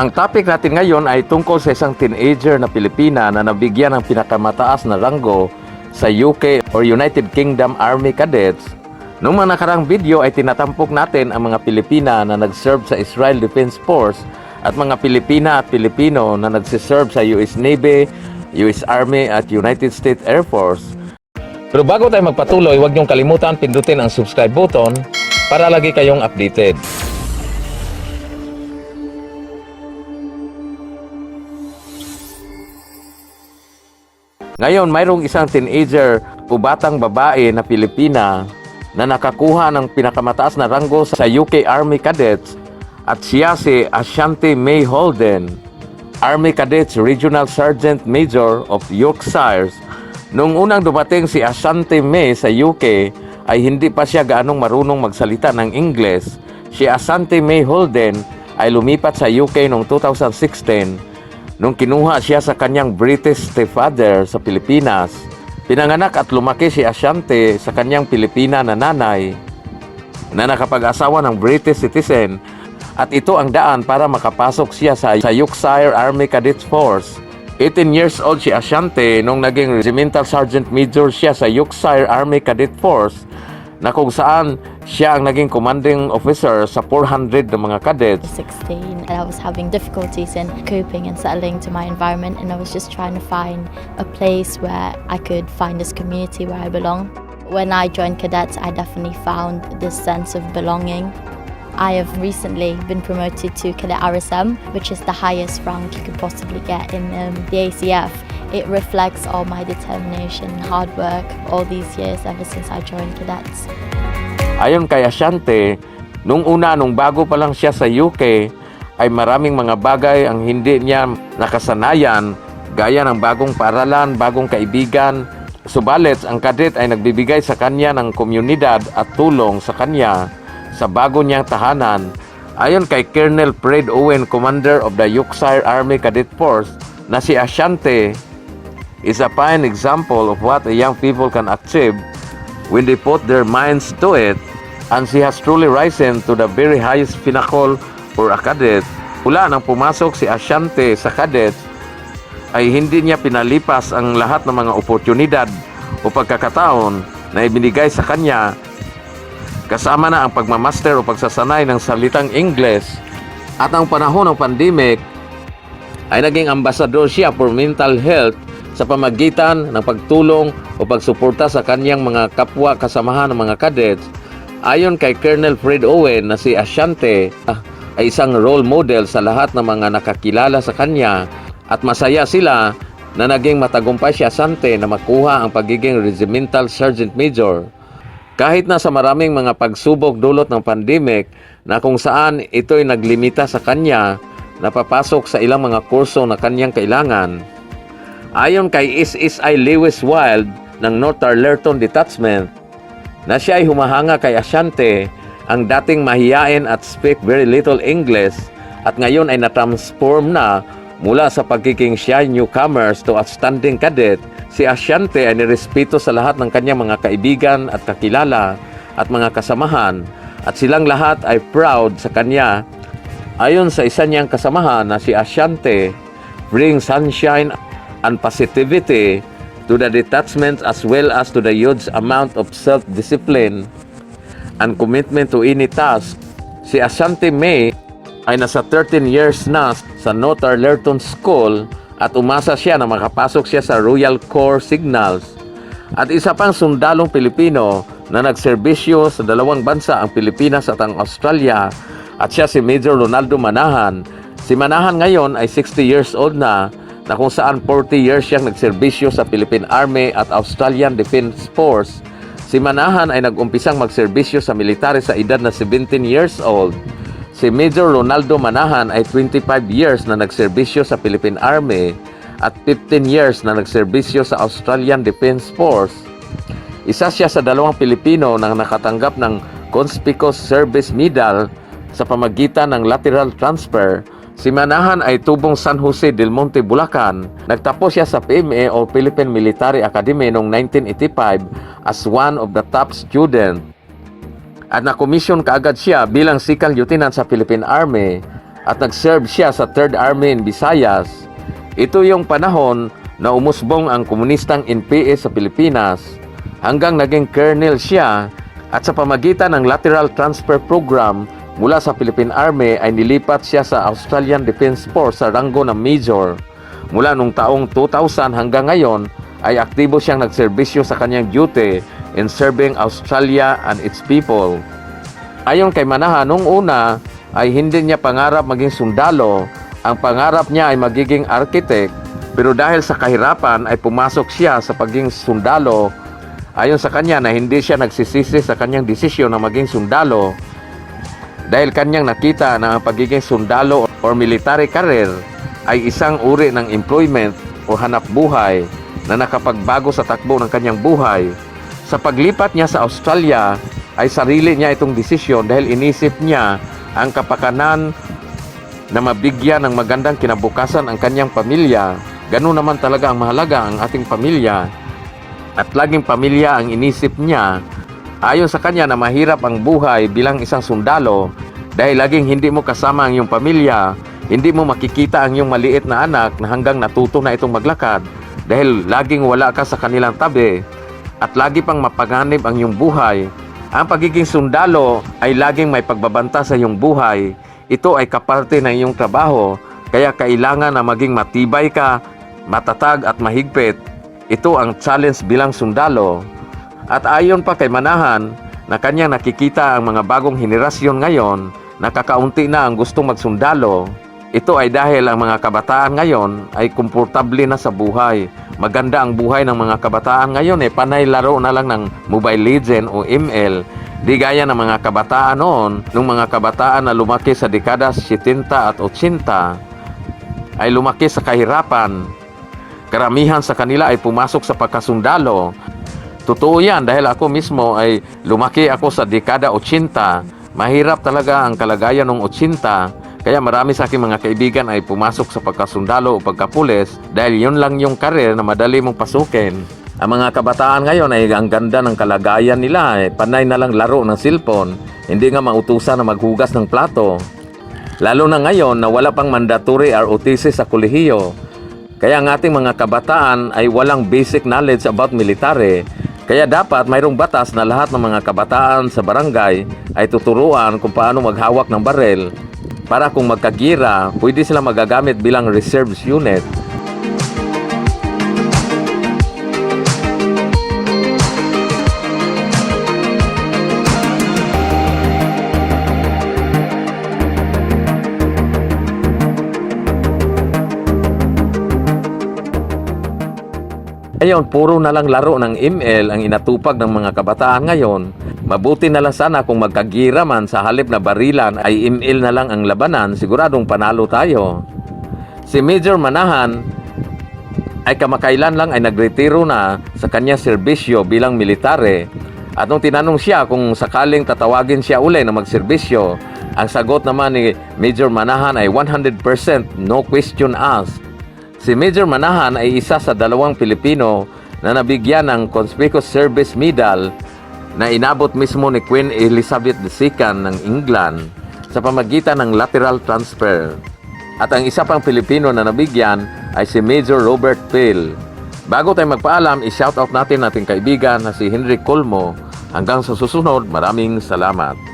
Ang topic natin ngayon ay tungkol sa isang teenager na Pilipina na nabigyan ng pinakamataas na ranggo sa UK or United Kingdom Army Cadets. Noong mga nakarang video ay tinatampok natin ang mga Pilipina na nag-serve sa Israel Defense Force at mga Pilipina at Pilipino na nagsiserve sa US Navy, US Army at United States Air Force. Pero bago tayo magpatuloy, huwag niyong kalimutan pindutin ang subscribe button para lagi kayong updated. Ngayon, mayroong isang teenager o batang babae na Pilipina na nakakuha ng pinakamataas na ranggo sa UK Army Cadets at siya si Ashanti May Holden, Army Cadets Regional Sergeant Major of Yorkshire. Nung unang dumating si Ashanti May sa UK ay hindi pa siya gaanong marunong magsalita ng Ingles. Si Ashanti May Holden ay lumipat sa UK noong 2016 nung kinuha siya sa kanyang British stepfather sa Pilipinas. Pinanganak at lumaki si Ashanti sa kanyang Pilipina na nanay na nakapag-asawa ng British citizen at ito ang daan para makapasok siya sa, sa Yorkshire Army Cadet Force. 18 years old si Ashanti nung naging Regimental Sergeant Major siya sa Yorkshire Army Cadet Force na kung saan siya ang naging commanding officer sa 400 na mga cadets 16 and I was having difficulties in coping and settling to my environment and I was just trying to find a place where I could find this community where I belong. When I joined cadets, I definitely found this sense of belonging. I have recently been promoted to Cadet RSM, which is the highest rank you could possibly get in um, the ACF. It reflects all my determination hard work all these years ever since I joined cadets. Ayon kay Ashanti, nung una, nung bago pa lang siya sa UK, ay maraming mga bagay ang hindi niya nakasanayan, gaya ng bagong paaralan, bagong kaibigan. Subalit, ang kadet ay nagbibigay sa kanya ng komunidad at tulong sa kanya sa bago niyang tahanan. Ayon kay Colonel Fred Owen, Commander of the Yorkshire Army Cadet Force, na si Ashanti is a fine example of what a young people can achieve when they put their minds to it and she has truly risen to the very highest pinnacle for a cadet. Mula nang pumasok si Ashanti sa cadet ay hindi niya pinalipas ang lahat ng mga oportunidad o pagkakataon na ibinigay sa kanya kasama na ang pagmamaster o pagsasanay ng salitang Ingles at ang panahon ng pandemic ay naging ambasador siya for mental health sa pamagitan ng pagtulong o pagsuporta sa kanyang mga kapwa kasamahan ng mga cadets. Ayon kay Colonel Fred Owen na si Ashanti ah, ay isang role model sa lahat ng mga nakakilala sa kanya at masaya sila na naging matagumpay si Asante na makuha ang pagiging Regimental Sergeant Major. Kahit na sa maraming mga pagsubok dulot ng pandemic na kung saan ito'y naglimita sa kanya na papasok sa ilang mga kurso na kanyang kailangan. Ayon kay SSI Lewis Wild ng North Arlerton Detachment na siya ay humahanga kay Ashanti ang dating mahiyain at speak very little English at ngayon ay natransform na mula sa pagiging shy newcomers to outstanding cadet, si Ashanti ay nirespeto sa lahat ng kanyang mga kaibigan at kakilala at mga kasamahan at silang lahat ay proud sa kanya. Ayon sa isa niyang kasamahan na si Ashanti, bring sunshine and positivity to the detachment as well as to the huge amount of self-discipline and commitment to any task. Si Ashanti May ay nasa 13 years na sa North Arlerton School at umasa siya na makapasok siya sa Royal Corps Signals. At isa pang sundalong Pilipino na nagserbisyo sa dalawang bansa ang Pilipinas at ang Australia at siya si Major Ronaldo Manahan. Si Manahan ngayon ay 60 years old na na kung saan 40 years siyang nagserbisyo sa Philippine Army at Australian Defense Force. Si Manahan ay nag-umpisang magserbisyo sa military sa edad na 17 years old. Si Major Ronaldo Manahan ay 25 years na nagserbisyo sa Philippine Army at 15 years na nagserbisyo sa Australian Defense Force. Isa siya sa dalawang Pilipino na nakatanggap ng Conspicuous Service Medal sa pamagitan ng lateral transfer. Si Manahan ay tubong San Jose del Monte, Bulacan. Nagtapos siya sa PMA o Philippine Military Academy noong 1985 as one of the top student at na-commission kaagad siya bilang second lieutenant sa Philippine Army at nag-serve siya sa 3rd Army in Visayas. Ito yung panahon na umusbong ang komunistang NPA sa Pilipinas hanggang naging colonel siya at sa pamagitan ng lateral transfer program mula sa Philippine Army ay nilipat siya sa Australian Defense Force sa ranggo ng Major. Mula nung taong 2000 hanggang ngayon ay aktibo siyang nagserbisyo sa kanyang duty in serving Australia and its people. Ayon kay Manahan, nung una ay hindi niya pangarap maging sundalo. Ang pangarap niya ay magiging architect. Pero dahil sa kahirapan ay pumasok siya sa pagiging sundalo. Ayon sa kanya na hindi siya nagsisisi sa kanyang desisyon na maging sundalo. Dahil kanyang nakita na ang pagiging sundalo or military career ay isang uri ng employment o hanap buhay na nakapagbago sa takbo ng kanyang buhay. Sa paglipat niya sa Australia ay sarili niya itong desisyon dahil inisip niya ang kapakanan na mabigyan ng magandang kinabukasan ang kanyang pamilya. Ganun naman talaga ang mahalaga ang ating pamilya. At laging pamilya ang inisip niya. Ayon sa kanya na mahirap ang buhay bilang isang sundalo dahil laging hindi mo kasama ang iyong pamilya, hindi mo makikita ang iyong maliit na anak na hanggang natuto na itong maglakad dahil laging wala ka sa kanilang tabi at lagi pang mapanganib ang iyong buhay. Ang pagiging sundalo ay laging may pagbabanta sa iyong buhay. Ito ay kaparte ng iyong trabaho, kaya kailangan na maging matibay ka, matatag at mahigpit. Ito ang challenge bilang sundalo. At ayon pa kay Manahan, na kanyang nakikita ang mga bagong henerasyon ngayon, nakakaunti na ang gustong magsundalo. Ito ay dahil ang mga kabataan ngayon ay komportable na sa buhay. Maganda ang buhay ng mga kabataan ngayon eh, panay laro na lang ng Mobile Legend o ML. Di gaya ng mga kabataan noon, nung mga kabataan na lumaki sa dekada 70 at 80, ay lumaki sa kahirapan. Karamihan sa kanila ay pumasok sa pagkasundalo. Totoo yan dahil ako mismo ay lumaki ako sa dekada 80. Mahirap talaga ang kalagayan ng 80. Kaya marami sa aking mga kaibigan ay pumasok sa pagkasundalo o pagkapulis dahil yun lang yung karir na madali mong pasukin. Ang mga kabataan ngayon ay ang ganda ng kalagayan nila. Eh. Panay na lang laro ng cellphone. Hindi nga mautusan na maghugas ng plato. Lalo na ngayon na wala pang mandatory ROTC sa kolehiyo. Kaya ang ating mga kabataan ay walang basic knowledge about military. Kaya dapat mayroong batas na lahat ng mga kabataan sa barangay ay tuturuan kung paano maghawak ng barel para kung magkagira, pwede sila magagamit bilang reserves unit. Ayun, puro na lang laro ng ML ang inatupag ng mga kabataan ngayon. Mabuti na lang sana kung magkagira man sa halip na barilan ay ML na lang ang labanan, siguradong panalo tayo. Si Major Manahan ay kamakailan lang ay nagretiro na sa kanyang serbisyo bilang militare. At nung tinanong siya kung sakaling tatawagin siya uli na magserbisyo, ang sagot naman ni Major Manahan ay 100% no question asked. Si Major Manahan ay isa sa dalawang Pilipino na nabigyan ng Conspicuous Service Medal na inabot mismo ni Queen Elizabeth II ng England sa pamagitan ng lateral transfer. At ang isa pang Pilipino na nabigyan ay si Major Robert Pale. Bago tayo magpaalam, i-shoutout natin nating kaibigan na si Henry Colmo. Hanggang sa susunod, maraming salamat.